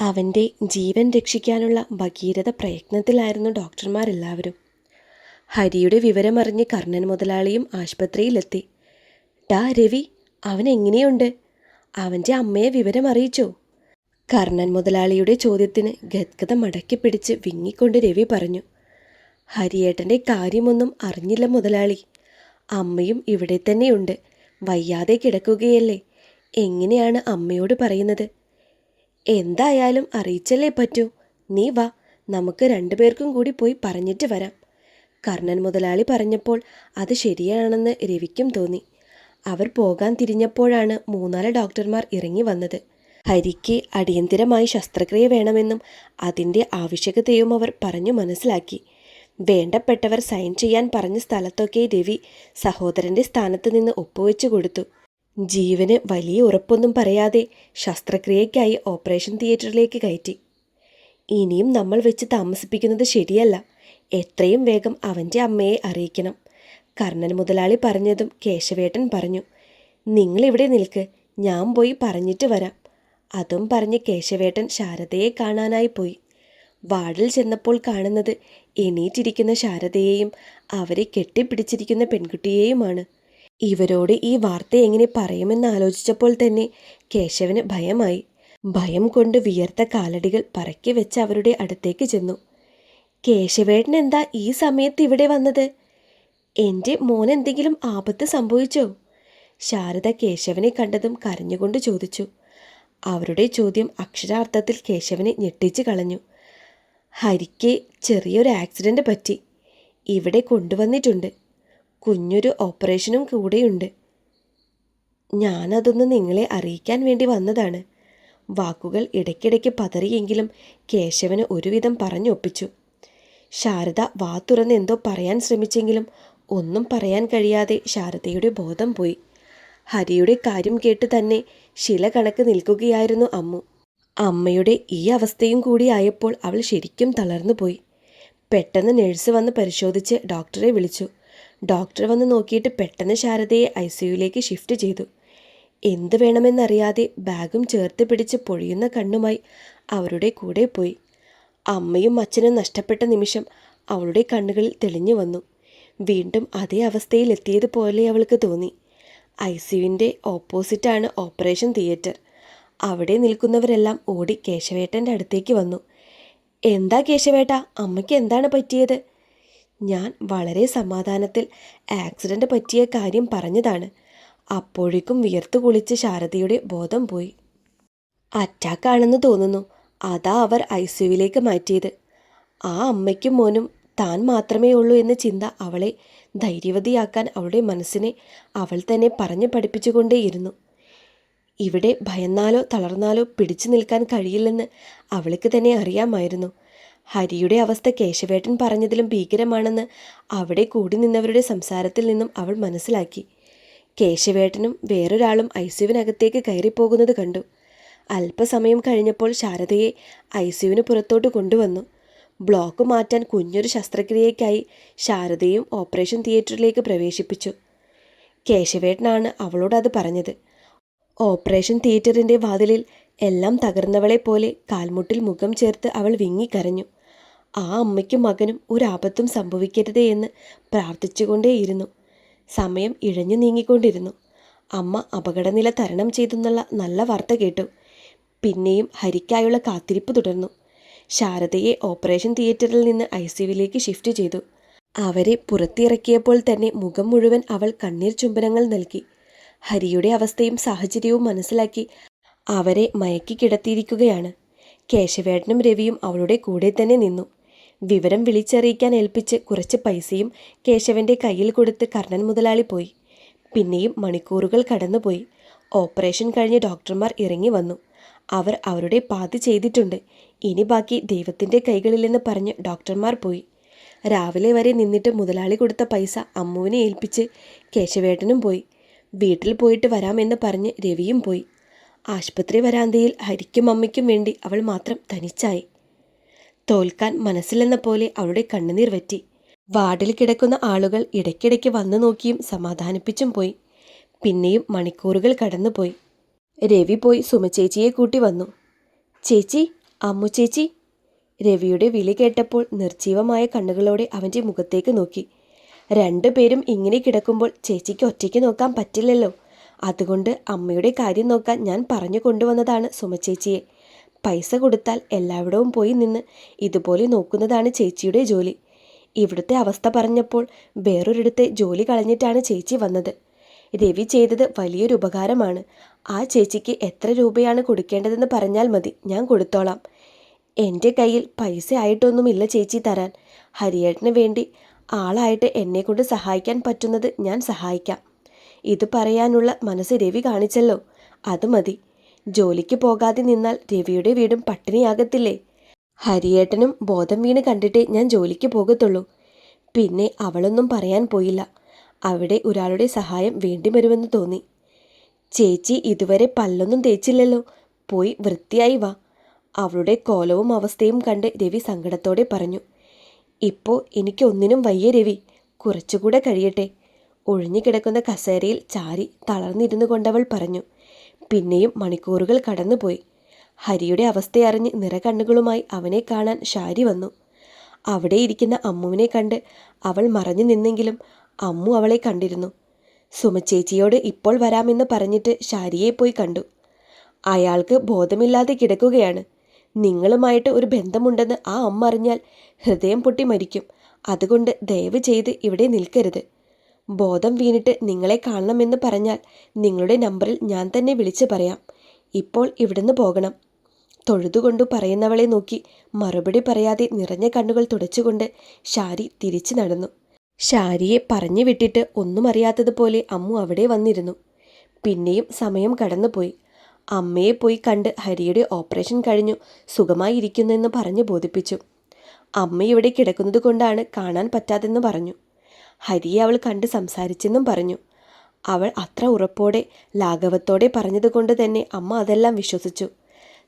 അവന്റെ ജീവൻ രക്ഷിക്കാനുള്ള ഭഗീരഥ പ്രയത്നത്തിലായിരുന്നു ഡോക്ടർമാരെല്ലാവരും. ഹരിയുടെ വിവരമറിഞ്ഞ് കർണൻ മുതലാളിയും ആശുപത്രിയിലെത്തി. ഡാ രവി അവൻ എങ്ങനെയുണ്ട്? അവന്റെ അമ്മയെ വിവരം അറിയിച്ചോ കർണൻ മുതലാളിയുടെ ചോദ്യത്തിന് ഗദ്ഗത മടക്കി പിടിച്ച് വിങ്ങിക്കൊണ്ട് രവി പറഞ്ഞു ഹരിയേട്ടന്റെ കാര്യമൊന്നും അറിഞ്ഞില്ല മുതലാളി. അമ്മയും ഇവിടെ തന്നെയുണ്ട്. വയ്യാതെ കിടക്കുകയല്ലേ. എങ്ങനെയാണ് അമ്മയോട് പറയുന്നത്? എന്തായാലും അറിയിച്ചല്ലേ പറ്റൂ. നീ വാ നമുക്ക് രണ്ടുപേർക്കും കൂടി പോയി പറഞ്ഞിട്ട് വരാം. കർണൻ മുതലാളി പറഞ്ഞപ്പോൾ അത് ശരിയാണെന്ന് രവിക്കും തോന്നി. അവർ പോകാൻ തിരിഞ്ഞപ്പോഴാണ് മൂന്നാൽ ഡോക്ടർമാർ ഇറങ്ങി വന്നത്. ഹരിക്ക് അടിയന്തിരമായി ശസ്ത്രക്രിയ വേണമെന്നും അതിന്റെ ആവശ്യകതയും അവർ പറഞ്ഞു മനസ്സിലാക്കി. വേണ്ടപ്പെട്ടവർ സൈൻ ചെയ്യാൻ പറഞ്ഞ സ്ഥലത്തൊക്കെ രവി സഹോദരന്റെ സ്ഥാനത്ത് നിന്ന് ഒപ്പുവെച്ചു കൊടുത്തു. ജീവന് വലിയ ഉറപ്പൊന്നും പറയാതെ ശസ്ത്രക്രിയയ്ക്കായി ഓപ്പറേഷൻ തിയേറ്ററിലേക്ക് കയറ്റി. ഇനിയും നമ്മൾ വെച്ച് താമസിപ്പിക്കുന്നത് ശരിയല്ല. എത്രയും വേഗം അവന്റെ അമ്മയെ അറിയിക്കണം. കർണൻ മുതലാളി പറഞ്ഞതും കേശവേട്ടൻ പറഞ്ഞു നിങ്ങളിവിടെ നിൽക്ക് ഞാൻ പോയി പറഞ്ഞിട്ട് വരാം. അതും പറഞ്ഞ് കേശവേട്ടൻ ശാരദയെ കാണാനായി പോയി. വാർഡിൽ ചെന്നപ്പോൾ കാണുന്നത് എണീറ്റിരിക്കുന്ന ശാരദയെയും അവരെ കെട്ടിപ്പിടിച്ചിരിക്കുന്ന പെൺകുട്ടിയെയുമാണ്. ഇവരോട് ഈ വാർത്ത എങ്ങനെ പറയുമെന്ന് ആലോചിച്ചപ്പോൾ തന്നെ കേശവന് ഭയമായി. ഭയം കൊണ്ട് വിയർത്ത കാലടികൾ പറക്കി വെച്ച് അവരുടെ അടുത്തേക്ക് ചെന്നു. കേശവേട്ടൻ എന്താ ഈ സമയത്ത് ഇവിടെ വന്നത്? എന്റെ മോൻ എന്തെങ്കിലും ആപത്ത് സംഭവിച്ചോ? ശാരദ കേശവനെ കണ്ടതും കരഞ്ഞുകൊണ്ട് ചോദിച്ചു. അവരുടെ ചോദ്യം അക്ഷരാർത്ഥത്തിൽ കേശവനെ ഞെട്ടിച്ചു കളഞ്ഞു. ഹരിക്ക് ചെറിയൊരു ആക്സിഡന്റ് പറ്റി. ഇവിടെ കൊണ്ടുവന്നിട്ടുണ്ട്. കുഞ്ഞൊരു ഓപ്പറേഷനും കൂടെയുണ്ട്. ഞാനതൊന്ന് നിങ്ങളെ അറിയിക്കാൻ വേണ്ടി വന്നതാണ്. വാക്കുകൾ ഇടയ്ക്കിടയ്ക്ക് പതറിയെങ്കിലും കേശവന് ഒരുവിധം പറഞ്ഞൊപ്പിച്ചു. ശാരദ വാ തുറന്ന് എന്തോ പറയാൻ ശ്രമിച്ചെങ്കിലും ഒന്നും പറയാൻ കഴിയാതെ ശാരദയുടെ ബോധം പോയി. ഹരിയുടെ കാര്യം കേട്ട് തന്നെ ശില കണക്ക് നിൽക്കുകയായിരുന്നു അമ്മു. അമ്മയുടെ ഈ അവസ്ഥയും കൂടി ആയപ്പോൾ അവൾ ശരിക്കും തളർന്നുപോയി. പെട്ടെന്ന് നഴ്സ് വന്ന് പരിശോധിച്ച് ഡോക്ടറെ വിളിച്ചു. ഡോക്ടർ വന്ന് നോക്കിയിട്ട് പെട്ടെന്ന് ശാരദയെ ഐ സിയുയിലേക്ക് ഷിഫ്റ്റ് ചെയ്തു. എന്ത് വേണമെന്നറിയാതെ ബാഗും ചേർത്ത് പിടിച്ച് പൊഴിയുന്ന കണ്ണുമായി അവരുടെ കൂടെ പോയി. അമ്മയും അച്ഛനും നഷ്ടപ്പെട്ട നിമിഷം അവളുടെ കണ്ണുകളിൽ തെളിഞ്ഞു വന്നു. വീണ്ടും അതേ അവസ്ഥയിൽ എത്തിയതുപോലെ അവൾക്ക് തോന്നി. ഐ സിയുവിന്റെ ഓപ്പോസിറ്റാണ് ഓപ്പറേഷൻ തിയേറ്റർ. അവിടെ നിൽക്കുന്നവരെല്ലാം ഓടി കേശവേട്ടന്റെ അടുത്തേക്ക് വന്നു. എന്താ കേശവേട്ട അമ്മയ്ക്ക് എന്താണ് പറ്റിയത്? ഞാൻ വളരെ സമാധാനത്തിൽ ആക്സിഡന്റ് പറ്റിയ കാര്യം പറഞ്ഞതാണ്. അപ്പോഴേക്കും വിയർത്ത് കുളിച്ച് ശാരദയുടെ ബോധം പോയി. അറ്റാക്കാണെന്ന് തോന്നുന്നു. അതാ അവർ ഐ സിയുവിലേക്ക് മാറ്റിയത്. ആ അമ്മയ്ക്കും മോനും താൻ മാത്രമേ ഉള്ളൂ എന്ന ചിന്ത അവളെ ധൈര്യവതിയാക്കാൻ അവളുടെ മനസ്സിനെ അവൾ തന്നെ പറഞ്ഞു പഠിപ്പിച്ചുകൊണ്ടേയിരുന്നു. ഇവിടെ ഭയന്നാലോ തളർന്നാലോ പിടിച്ചു നിൽക്കാൻ കഴിയില്ലെന്ന് അവൾക്ക് തന്നെ അറിയാമായിരുന്നു. ഹരിയുടെ അവസ്ഥ കേശവേട്ടൻ പറഞ്ഞതിലും ഭീകരമാണെന്ന് അവിടെ കൂടി നിന്നവരുടെ സംസാരത്തിൽ നിന്നും അവൾ മനസ്സിലാക്കി. കേശവേട്ടനും വേറൊരാളും ഐ സിയുവിനകത്തേക്ക് കയറിപ്പോകുന്നത് കണ്ടു. അല്പസമയം കഴിഞ്ഞപ്പോൾ ശാരദയെ ഐ സിയുവിന് പുറത്തോട്ട് കൊണ്ടുവന്നു. ബ്ലോക്ക് മാറ്റാൻ കുഞ്ഞൊരു ശസ്ത്രക്രിയയ്ക്കായി ശാരദയും ഓപ്പറേഷൻ തിയേറ്ററിലേക്ക് പ്രവേശിപ്പിച്ചു. കേശവേട്ടനാണ് അവളോട് അത് പറഞ്ഞത്. ഓപ്പറേഷൻ തിയേറ്ററിന്റെ വാതിലിൽ എല്ലാം തകർന്നവളെ പോലെ കാൽമുട്ടിൽ മുഖം ചേർത്ത് അവൾ വിങ്ങിക്കരഞ്ഞു. ആ അമ്മയ്ക്കും മകനും ഒരാപത്തും സംഭവിക്കരുതേ എന്ന് പ്രാർത്ഥിച്ചുകൊണ്ടേയിരുന്നു. സമയം ഇഴഞ്ഞു നീങ്ങിക്കൊണ്ടിരുന്നു. അമ്മ അപകടനില തരണം ചെയ്തെന്നുള്ള നല്ല വാർത്ത കേട്ടു. പിന്നെയും ഹരിക്കായുള്ള കാത്തിരിപ്പ് തുടർന്നു. ശാരദയെ ഓപ്പറേഷൻ തിയേറ്ററിൽ നിന്ന് ഐ സിയുവിലേക്ക് ഷിഫ്റ്റ് ചെയ്തു. അവരെ പുറത്തിറക്കിയപ്പോൾ തന്നെ മുഖം മുഴുവൻ അവൾ കണ്ണീർ ചുംബനങ്ങൾ നൽകി. ഹരിയുടെ അവസ്ഥയും സാഹചര്യവും മനസ്സിലാക്കി അവരെ മയക്കി കിടത്തിയിരിക്കുകയാണ്. കേശവേട്ടനും രവിയും അവളുടെ കൂടെ തന്നെ നിന്നു. വിവരം വിളിച്ചറിയിക്കാൻ ഏൽപ്പിച്ച് കുറച്ച് പൈസയും കേശവന്റെ കയ്യിൽ കൊടുത്ത് കർണൻ മുതലാളി പോയി. പിന്നെയും മണിക്കൂറുകൾ കടന്നുപോയി. ഓപ്പറേഷൻ കഴിഞ്ഞ് ഡോക്ടർമാർ ഇറങ്ങി വന്നു. അവർ അവരുടെ പാതി ചെയ്തിട്ടുണ്ട്. ഇനി ബാക്കി ദൈവത്തിന്റെ കൈകളിലെന്ന് പറഞ്ഞ് ഡോക്ടർമാർ പോയി. രാവിലെ വരെ നിന്നിട്ട് മുതലാളി കൊടുത്ത പൈസ അമ്മുവിനെ ഏൽപ്പിച്ച് കേശവേട്ടനും പോയി. വീട്ടിൽ പോയിട്ട് വരാമെന്ന് പറഞ്ഞ് രവിയും പോയി. ആശുപത്രി വരാന്തയിൽ ഹരിക്കും അമ്മയ്ക്കും വേണ്ടി അവൾ മാത്രം തനിച്ചായി. തോൽക്കാൻ മനസ്സിലെന്ന പോലെ അവളുടെ കണ്ണുനീർ വറ്റി. വാർഡിൽ കിടക്കുന്ന ആളുകൾ ഇടയ്ക്കിടയ്ക്ക് വന്നു നോക്കിയും സമാധാനിപ്പിച്ചും പോയി. പിന്നെയും മണിക്കൂറുകൾ കടന്നുപോയി. രവി പോയി സുമചേച്ചിയെ കൂട്ടി വന്നു. ചേച്ചി അമ്മു ചേച്ചി രവിയുടെ വിളി കേട്ടപ്പോൾ നിർജീവമായ കണ്ണുകളോടെ അവന്റെ മുഖത്തേക്ക് നോക്കി. രണ്ടുപേരും ഇങ്ങനെ കിടക്കുമ്പോൾ ചേച്ചിക്ക് ഒറ്റയ്ക്ക് നോക്കാൻ പറ്റില്ലല്ലോ. അതുകൊണ്ട് അമ്മയുടെ കാര്യം നോക്കാൻ ഞാൻ പറഞ്ഞു കൊണ്ടുവന്നതാണ് സുമചേച്ചിയെ പൈസ കൊടുത്താൽ എല്ലായിടവും പോയി നിന്ന് ഇതുപോലെ നോക്കുന്നതാണ് ചേച്ചിയുടെ ജോലി. ഇവിടുത്തെ അവസ്ഥ പറഞ്ഞപ്പോൾ വേറൊരിടത്തെ ജോലി കളഞ്ഞിട്ടാണ് ചേച്ചി വന്നത്. രവി ചെയ്തത് വലിയൊരു ഉപകാരമാണ്. ആ ചേച്ചിക്ക് എത്ര രൂപയാണ് കൊടുക്കേണ്ടതെന്ന് പറഞ്ഞാൽ മതി ഞാൻ കൊടുത്തോളാം. എന്റെ കയ്യിൽ പൈസ ആയിട്ടൊന്നുമില്ല ചേച്ചി തരാൻ. ഹരിയേട്ടന് വേണ്ടി ആളായിട്ട് എന്നെക്കൊണ്ട് സഹായിക്കാൻ പറ്റുന്നത് ഞാൻ സഹായിക്കാം. ഇത് പറയാനുള്ള മനസ്സ് രവി കാണിച്ചല്ലോ. അത് മതി. ജോലിക്ക് പോകാതെ നിന്നാൽ രവിയുടെ വീടും പട്ടിണിയാകത്തില്ലേ? ഹരിയേട്ടനും ബോധം വീണ് കണ്ടിട്ടേ ഞാൻ ജോലിക്ക് പോകത്തുള്ളൂ. പിന്നെ അവളൊന്നും പറയാൻ പോയില്ല. അവിടെ ഒരാളുടെ സഹായം വേണ്ടി വരുമെന്ന് തോന്നി. ചേച്ചി ഇതുവരെ പല്ലൊന്നും തേച്ചില്ലല്ലോ. പോയി വൃത്തിയായി വാ. അവളുടെ കോലവും അവസ്ഥയും കണ്ട് രവി സങ്കടത്തോടെ പറഞ്ഞു. ഇപ്പോൾ എനിക്കൊന്നിനും വയ്യ രവി. കുറച്ചുകൂടെ കഴിയട്ടെ. ഒഴിഞ്ഞുകിടക്കുന്ന കസേരയിൽ ചാരി തളർന്നിരുന്നു കൊണ്ടവൾ പറഞ്ഞു. പിന്നെയും മണിക്കൂറുകൾ കടന്നുപോയി. ഹരിയുടെ അവസ്ഥയറിഞ്ഞ് നിറകണ്ണുകളുമായി അവനെ കാണാൻ ഷാരി വന്നു. അവിടെ ഇരിക്കുന്ന അമ്മുവിനെ കണ്ട് അവൾ മറഞ്ഞു നിന്നെങ്കിലും അമ്മു അവളെ കണ്ടിരുന്നു. സുമച്ചേച്ചിയോട് ഇപ്പോൾ വരാമെന്ന് പറഞ്ഞിട്ട് ഷാരിയെ പോയി കണ്ടു. അയാൾക്ക് ബോധമില്ലാതെ കിടക്കുകയാണ്. നിങ്ങളുമായിട്ട് ഒരു ബന്ധമുണ്ടെന്ന് ആ അമ്മ അറിഞ്ഞാൽ ഹൃദയം പൊട്ടി മരിക്കും. അതുകൊണ്ട് ദയവ് ചെയ്ത് ഇവിടെ നിൽക്കരുത്. ബോധം വീണിട്ട് നിങ്ങളെ കാണണമെന്ന് പറഞ്ഞാൽ നിങ്ങളുടെ നമ്പറിൽ ഞാൻ തന്നെ വിളിച്ചു പറയാം. ഇപ്പോൾ ഇവിടുന്ന് പോകണം. തൊഴുതുകൊണ്ടു പറയുന്നവളെ നോക്കി മറുപടി പറയാതെ നിറഞ്ഞ കണ്ണുകൾ തുടച്ചുകൊണ്ട് ഷാരി തിരിച്ചു നടന്നു. ഷാരിയെ പറഞ്ഞു വിട്ടിട്ട് ഒന്നും അറിയാത്തതുപോലെ അമ്മു അവിടെ വന്നിരുന്നു. പിന്നെയും സമയം കടന്നുപോയി. അമ്മയെ പോയി കണ്ട് ഹരിയുടെ ഓപ്പറേഷൻ കഴിഞ്ഞു സുഖമായിരിക്കുന്നെന്ന് പറഞ്ഞ് ബോധിപ്പിച്ചു. അമ്മ ഇവിടെ കിടക്കുന്നത് കൊണ്ടാണ് കാണാൻ പറ്റാതെന്ന് പറഞ്ഞു. ഹരിയെ അവൾ കണ്ട് സംസാരിച്ചെന്നും പറഞ്ഞു. അവൾ അത്ര ഉറപ്പോടെ ലാഘവത്തോടെ പറഞ്ഞതുകൊണ്ട് തന്നെ അമ്മ അതെല്ലാം വിശ്വസിച്ചു.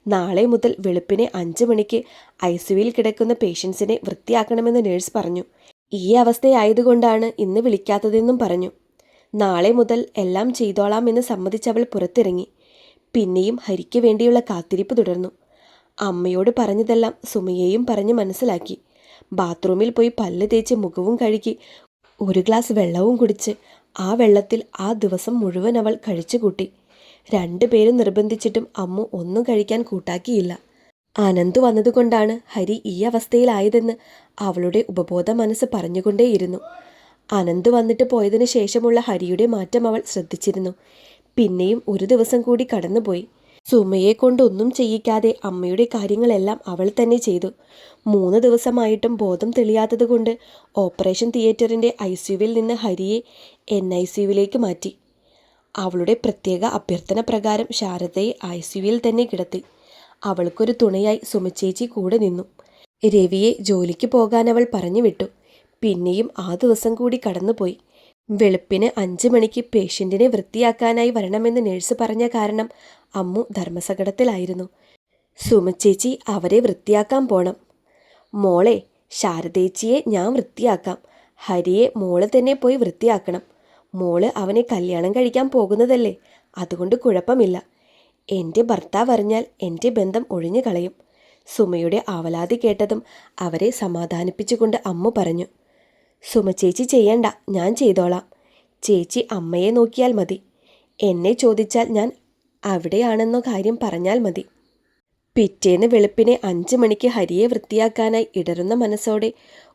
നാളെ മുതൽ വെളുപ്പിനെ അഞ്ച് മണിക്ക് ഐ സിയുയിൽ കിടക്കുന്ന പേഷ്യൻസിനെ വൃത്തിയാക്കണമെന്ന് നേഴ്സ് പറഞ്ഞു. ഈ അവസ്ഥയായതുകൊണ്ടാണ് ഇന്ന് വിളിക്കാത്തതെന്നും പറഞ്ഞു. നാളെ മുതൽ എല്ലാം ചെയ്തോളാം എന്ന് സമ്മതിച്ചവൾ പുറത്തിറങ്ങി. പിന്നെയും ഹരിക്ക് വേണ്ടിയുള്ള കാത്തിരിപ്പ് തുടർന്നു. അമ്മയോട് പറഞ്ഞതെല്ലാം സുമയെയും പറഞ്ഞ് മനസ്സിലാക്കി. ബാത്റൂമിൽ പോയി പല്ല് തേച്ച് മുഖവും കഴുകി ഒരു ഗ്ലാസ് വെള്ളവും കുടിച്ച് ആ വെള്ളത്തിൽ ആ ദിവസം മുഴുവൻ അവൾ കഴിച്ചു കൂട്ടി. രണ്ടുപേരും നിർബന്ധിച്ചിട്ടും അമ്മു ഒന്നും കഴിക്കാൻ കൂട്ടാക്കിയില്ല. അനന്തു വന്നതുകൊണ്ടാണ് ഹരി ഈ അവസ്ഥയിലായതെന്ന് അവളുടെ ഉപബോധ മനസ്സ് പറഞ്ഞുകൊണ്ടേയിരുന്നു. അനന്ത് വന്നിട്ട് പോയതിനു ശേഷമുള്ള ഹരിയുടെ മാറ്റം അവൾ ശ്രദ്ധിച്ചിരുന്നു. പിന്നെയും ഒരു ദിവസം കൂടി കടന്നുപോയി. സുമയെ കൊണ്ടൊന്നും ചെയ്യിക്കാതെ അമ്മയുടെ കാര്യങ്ങളെല്ലാം അവൾ തന്നെ ചെയ്തു. മൂന്ന് ദിവസമായിട്ടും ബോധം തെളിയാത്തതുകൊണ്ട് ഓപ്പറേഷൻ തിയേറ്ററിന്റെ ഐ സിയുവിൽ നിന്ന് ഹരിയെ എൻ ഐ സിയുവിലേക്ക് മാറ്റി. അവളുടെ പ്രത്യേക അഭ്യർത്ഥന പ്രകാരം ശാരദയെ ഐ സിയുവിൽ തന്നെ കിടത്തി. അവൾക്കൊരു തുണയായി സുമച്ചേച്ചി കൂടെ നിന്നു. രവിയെ ജോലിക്ക് പോകാൻ അവൾ പറഞ്ഞു വിട്ടു പിന്നെയും ആ ദിവസം കൂടി കടന്നുപോയി. വെളുപ്പിന് അഞ്ച് മണിക്ക് പേഷ്യന്റിനെ വൃത്തിയാക്കാനായി വരണമെന്ന് നേഴ്സ് പറഞ്ഞ കാരണം അമ്മു ധർമ്മസകടത്തിലായിരുന്നു സുമച്ചേച്ചി അവരെ വൃത്തിയാക്കാൻ പോണം. മോളെ ശാരദേച്ചിയെ ഞാൻ വൃത്തിയാക്കാം. ഹരിയെ മോൾ തന്നെ പോയി വൃത്തിയാക്കണം. മോൾ അവനെ കല്യാണം കഴിക്കാൻ പോകുന്നതല്ലേ? അതുകൊണ്ട് കുഴപ്പമില്ല. എന്റെ ഭർത്താവ് അറിഞ്ഞാൽ എന്റെ ബന്ധം ഒഴിഞ്ഞു കളയും സുമയുടെ ആവലാതി കേട്ടതും അവരെ സമാധാനിപ്പിച്ചുകൊണ്ട് അമ്മ പറഞ്ഞു. സുമ ചേച്ചി ചെയ്യണ്ട ഞാൻ ചെയ്തോളാം. ചേച്ചി അമ്മയെ നോക്കിയാൽ മതി. എന്നെ ചോദിച്ചാൽ ഞാൻ അവിടെയാണെന്നോ കാര്യം പറഞ്ഞാൽ മതി. പിറ്റേന്ന് വെളുപ്പിനെ അഞ്ച് മണിക്ക് ഹരിയെ വൃത്തിയാക്കാനായി ഇടറുന്ന മനസ്സോടെ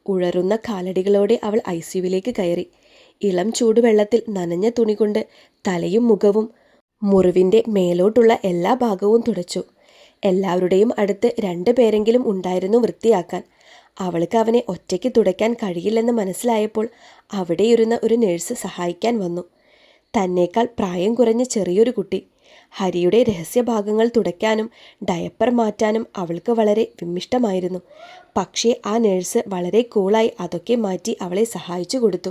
ഉഴറുന്ന കാലടികളോടെ അവൾ ഐ സിയുവിലേക്ക് കയറി. ഇളം ചൂടുവെള്ളത്തിൽ നനഞ്ഞ തുണി കൊണ്ട് തലയും മുഖവും മുറിവിന്റെ മേലോട്ടുള്ള എല്ലാ ഭാഗവും തുടച്ചു. എല്ലാവരുടെയും അടുത്ത് രണ്ട് പേരെങ്കിലും ഉണ്ടായിരുന്നു വൃത്തിയാക്കാൻ. അവൾക്ക് അവനെ ഒറ്റയ്ക്ക് തുടയ്ക്കാൻ കഴിയില്ലെന്ന് മനസ്സിലായപ്പോൾ അവിടെയിരുന്ന ഒരു നേഴ്സ് സഹായിക്കാൻ വന്നു. തന്നേക്കാൾ പ്രായം കുറഞ്ഞ ചെറിയൊരു കുട്ടി. ഹരിയുടെ രഹസ്യഭാഗങ്ങൾ തുടയ്ക്കാനും ഡയപ്പർ മാറ്റാനും അവൾക്ക് വളരെ വിമ്മിഷ്ടമായിരുന്നു. പക്ഷേ ആ നേഴ്സ് വളരെ കൂളായി അതൊക്കെ മാറ്റി അവളെ സഹായിച്ചു കൊടുത്തു.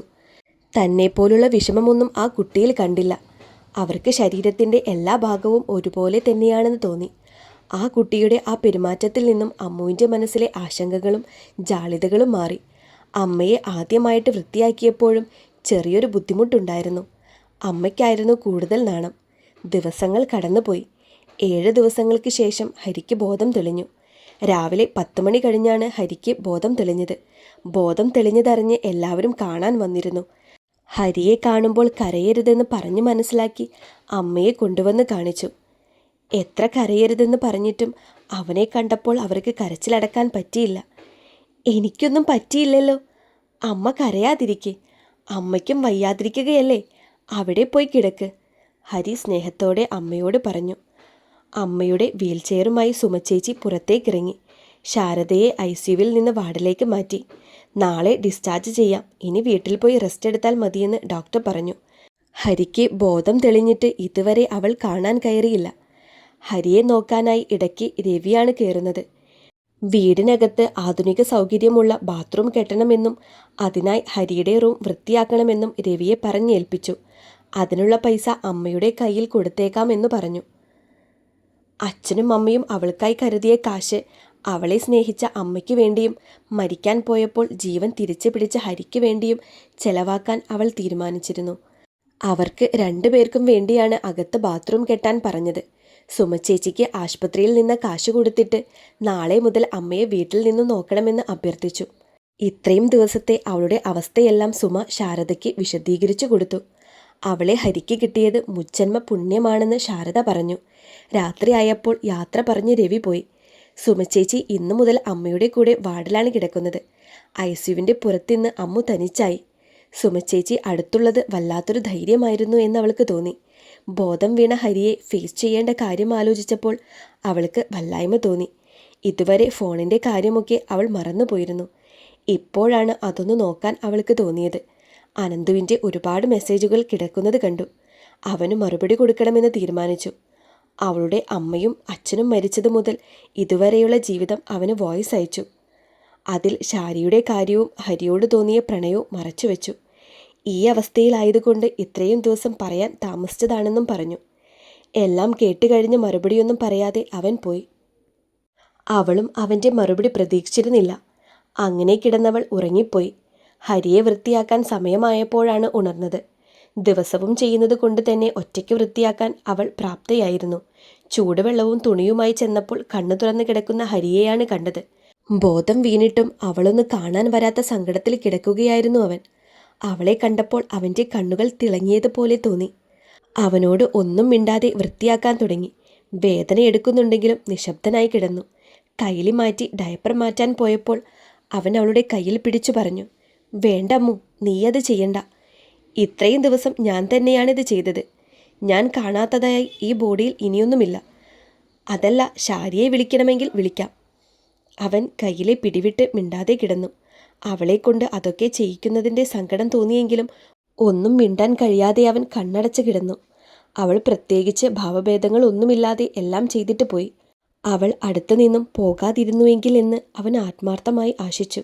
തന്നെപ്പോലുള്ള വിഷമമൊന്നും ആ കുട്ടിയിൽ കണ്ടില്ല. അവർക്ക് ശരീരത്തിന്റെ എല്ലാ ഭാഗവും ഒരുപോലെ തന്നെയാണെന്ന് തോന്നി. ആ കുട്ടിയുടെ ആ പെരുമാറ്റത്തിൽ നിന്നും അമ്മുവിന്റെ മനസ്സിലെ ആശങ്കകളും ജാളിതകളും മാറി. അമ്മയെ ആദ്യമായിട്ട് വൃത്തിയാക്കിയപ്പോഴും ചെറിയൊരു ബുദ്ധിമുട്ടുണ്ടായിരുന്നു. അമ്മയ്ക്കായിരുന്നു കൂടുതൽ നാണം. ദിവസങ്ങൾ കടന്നുപോയി. ഏഴ് ദിവസങ്ങൾക്ക് ശേഷം ഹരിക്ക് ബോധം തെളിഞ്ഞു. രാവിലെ പത്ത് മണി കഴിഞ്ഞാണ് ഹരിക്ക് ബോധം തെളിഞ്ഞത്. ബോധം തെളിഞ്ഞതറിഞ്ഞ് എല്ലാവരും കാണാൻ വന്നിരുന്നു. ഹരിയെ കാണുമ്പോൾ കരയരുതെന്ന് പറഞ്ഞു മനസ്സിലാക്കി അമ്മയെ കൊണ്ടുവന്ന് കാണിച്ചു. എത്ര കരയരുതെന്ന് പറഞ്ഞിട്ടും അവനെ കണ്ടപ്പോൾ അവർക്ക് കരച്ചിലടക്കാൻ പറ്റിയില്ല. എനിക്കൊന്നും പറ്റിയില്ലല്ലോ. അമ്മ കരയാതിരിക്കെ. അമ്മയ്ക്കും വയ്യാതിരിക്കുകയല്ലേ. അവിടെ പോയി കിടക്ക്. ഹരി സ്നേഹത്തോടെ അമ്മയോട് പറഞ്ഞു. അമ്മയുടെ വീൽചെയറുമായി സുമച്ചേച്ചി പുറത്തേക്കിറങ്ങി. ശാരദയെ ഐ സിയുവിൽ നിന്ന് വാർഡിലേക്ക് മാറ്റി. നാളെ ഡിസ്ചാർജ് ചെയ്യാം. ഇനി വീട്ടിൽ പോയി റെസ്റ്റ് എടുത്താൽ മതിയെന്ന് ഡോക്ടർ പറഞ്ഞു. ഹരിക്ക് ബോധം തെളിഞ്ഞിട്ട് ഇതുവരെ അവൾ കാണാൻ കയറിയില്ല. ഹരിയെ നോക്കാനായി ഇടയ്ക്ക് രവിയാണ് കയറുന്നത് വീടിനകത്ത് ആധുനിക സൗകര്യമുള്ള ബാത്റൂം കെട്ടണമെന്നും അതിനായി ഹരിയുടെ റൂം വൃത്തിയാക്കണമെന്നും രവിയെ പറഞ്ഞേൽപ്പിച്ചു. അതിനുള്ള പൈസ അമ്മയുടെ കയ്യിൽ കൊടുത്തേക്കാമെന്ന് പറഞ്ഞു. അച്ഛനും അമ്മയും അവൾക്കായി കരുതിയ കാശ് അവളെ സ്നേഹിച്ച അമ്മയ്ക്ക് വേണ്ടിയും മരിക്കാൻ പോയപ്പോൾ ജീവൻ തിരിച്ചു പിടിച്ച ഹരിക്ക് വേണ്ടിയും ചെലവാക്കാൻ അവൾ തീരുമാനിച്ചിരുന്നു. അവർക്ക് രണ്ടുപേർക്കും വേണ്ടിയാണ് അകത്ത് ബാത്റൂം കെട്ടാൻ പറഞ്ഞത്. സുമച്ചേച്ചിക്ക് ആശുപത്രിയിൽ നിന്ന് കാശ് കൊടുത്തിട്ട് നാളെ മുതൽ അമ്മയെ വീട്ടിൽ നിന്ന് നോക്കണമെന്ന് അഭ്യർത്ഥിച്ചു. ഇത്രയും ദിവസത്തെ അവളുടെ അവസ്ഥയെല്ലാം സുമ ശാരദയ്ക്ക് വിശദീകരിച്ചു കൊടുത്തു. അവളെ ഹരിക്ക് കിട്ടിയത് മുച്ചന്മ പുണ്യമാണെന്ന് ശാരദ പറഞ്ഞു. രാത്രിയായപ്പോൾ യാത്ര പറഞ്ഞ് രവി പോയി. സുമച്ചേച്ചി ഇന്നു മുതൽ അമ്മയുടെ കൂടെ വാർഡിലാണ് കിടക്കുന്നത്. ഐസിയുവിന്റെ പുറത്തിന്ന് അമ്മു തനിച്ചായി. സുമച്ചേച്ചി അടുത്തുള്ളത് വല്ലാത്തൊരു ധൈര്യമായിരുന്നു എന്ന് അവൾക്ക് തോന്നി. ബോധം വീണ ഹരിയെ ഫേസ് ചെയ്യേണ്ട കാര്യം ആലോചിച്ചപ്പോൾ അവൾക്ക് വല്ലായ്മ തോന്നി. ഇതുവരെ ഫോണിന്റെ കാര്യമൊക്കെ അവൾ മറന്നുപോയിരുന്നു ഇപ്പോഴാണ് അതൊന്ന് നോക്കാൻ അവൾക്ക് തോന്നിയത്. അനന്തുവിന്റെ ഒരുപാട് മെസ്സേജുകൾ കിടക്കുന്നത് കണ്ടു. അവന് മറുപടി കൊടുക്കണമെന്ന് തീരുമാനിച്ചു. അവളുടെ അമ്മയും അച്ഛനും മരിച്ചത് മുതൽ ഇതുവരെയുള്ള ജീവിതം അവന് വോയിസ് അയച്ചു. അതിൽ ഷാരിയുടെ കാര്യവും ഹരിയോട് തോന്നിയ പ്രണയവും മറച്ചുവെച്ചു. ഈ അവസ്ഥയിലായതുകൊണ്ട് ഇത്രയും ദിവസം പറയാൻ താമസിച്ചതാണെന്നും പറഞ്ഞു. എല്ലാം കേട്ടുകഴിഞ്ഞ് മറുപടിയൊന്നും പറയാതെ അവൻ പോയി. അവളും അവന്റെ മറുപടി പ്രതീക്ഷിച്ചിരുന്നില്ല. അങ്ങനെ കിടന്നവൾ ഉറങ്ങിപ്പോയി. ഹരിയെ വൃത്തിയാക്കാൻ സമയമായപ്പോഴാണ് ഉണർന്നത്. ദിവസവും ചെയ്യുന്നത് കൊണ്ട് തന്നെ ഒറ്റയ്ക്ക് വൃത്തിയാക്കാൻ അവൾ പ്രാപ്തയായിരുന്നു. ചൂടുവെള്ളവും തുണിയുമായി ചെന്നപ്പോൾ കണ്ണു തുറന്നു കിടക്കുന്ന ഹരിയെയാണ് കണ്ടത്. ബോധം വീണിട്ടും അവളൊന്ന് കാണാൻ വരാത്ത സങ്കടത്തിൽ കിടക്കുകയായിരുന്നു അവൻ. അവളെ കണ്ടപ്പോൾ അവന്റെ കണ്ണുകൾ തിളങ്ങിയതുപോലെ തോന്നി. അവനോട് ഒന്നും മിണ്ടാതെ വൃത്തിയാക്കാൻ തുടങ്ങി. വേദന എടുക്കുന്നുണ്ടെങ്കിലും നിശബ്ദനായി കിടന്നു. കൈലി മാറ്റി ഡയപ്പർ മാറ്റാൻ പോയപ്പോൾ അവൻ അവളുടെ കയ്യിൽ പിടിച്ചു പറഞ്ഞു വേണ്ടമ്മു നീ അത് ചെയ്യണ്ട. ഇത്രയും ദിവസം ഞാൻ തന്നെയാണിത് ചെയ്തത്. ഞാൻ കാണാത്തതായി ഈ ബോഡിയിൽ ഇനിയൊന്നുമില്ല. അതല്ല ഷാരിയെ വിളിക്കണമെങ്കിൽ വിളിക്കാം. അവൻ കയ്യിലെ പിടിവിട്ട് മിണ്ടാതെ കിടന്നു. അവളെ കൊണ്ട് അതൊക്കെ ചെയ്യിക്കുന്നതിന്റെ സങ്കടം തോന്നിയെങ്കിലും ഒന്നും മിണ്ടാൻ കഴിയാതെ അവൻ കണ്ണടച്ച് കിടന്നു. അവൾ പ്രത്യേകിച്ച് ഭാവഭേദങ്ങൾ ഒന്നുമില്ലാതെ എല്ലാം ചെയ്തിട്ട് പോയി. അവൾ അടുത്തു നിന്നും പോകാതിരുന്നുവെങ്കിൽ എന്ന് അവൻ ആത്മാർത്ഥമായി ആശിച്ചു.